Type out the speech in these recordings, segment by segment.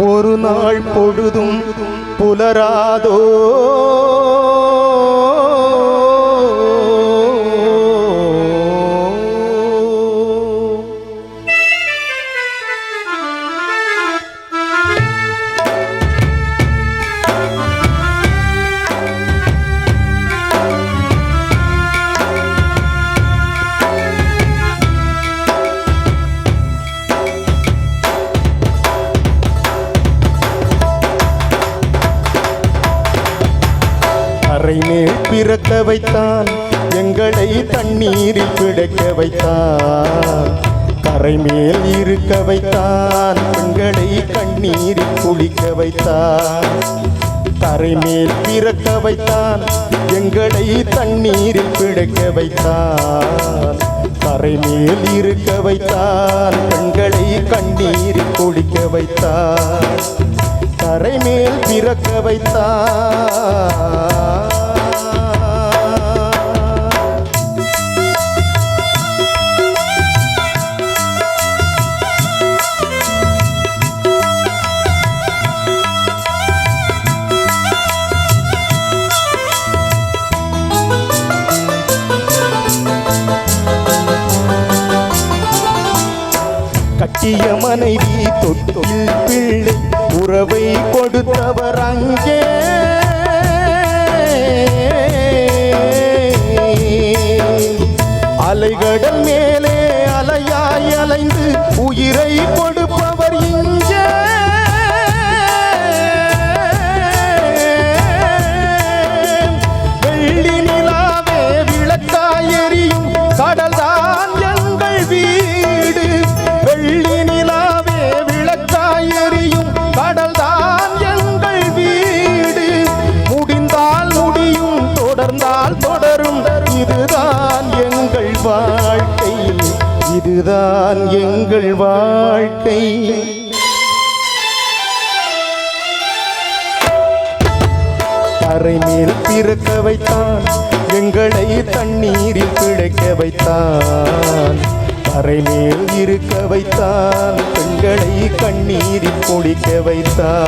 ஒரு நாள் பொழுதும் புலராதோ. கரை மேல் பிறக்க வைத்தான். எங்களை தண்ணீரில் பிழைக்க வைத்தான். கரை மேல் இருக்க வைத்தான். எங்களை கண்ணீரில் குளிக்க வைத்தான். கரை மேல் பிறக்க வைத்தான். எங்களை தண்ணீரில் பிழைக்க வைத்தான். கரை மேல் இருக்க வைத்தான். பெண்களை கண்ணீரில் குளிக்க வைத்தான். கரை மேல் பிறக்க வைத்தான். கட்டிய மனைவி தொட்டில் பிள்ளை உறவை கொடுத்தவர் அங்கே. அலைகடல் மே வாழ்க்கை. தரை மேல் பிறக்க வைத்தான் எங்களை தண்ணீரில் பிழைக்க வைத்தான். தரை மேல் இருக்க வைத்தான் பெண்களை கண்ணீரில் குடிக்க வைத்தான்.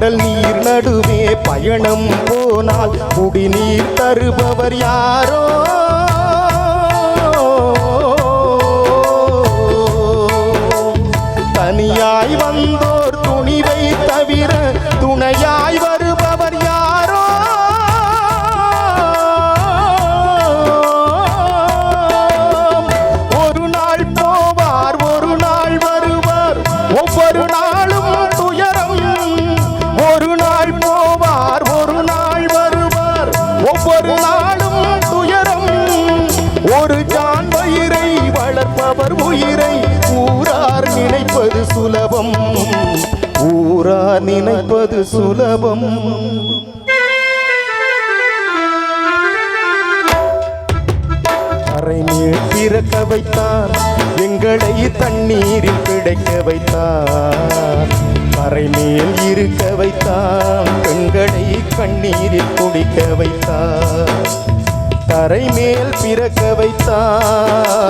கடல் நீர் நடுவே பயணம் போனால் குடிநீர் தருபவர் யாரோ? தனியாய் வந்தோர் துணிவை தவிர நினைப்பது சுலபம். ஊரா நினைப்பது சுலபம். கரை பிறக்க வைத்தான் எங்களை தண்ணீரில் பிழைக்க வைத்தார். கரை மேல் இருக்க வைத்தான் பெண்களை கண்ணீரில் குடிக்க வைத்தார். கரை மேல் பிறக்க வைத்தார்.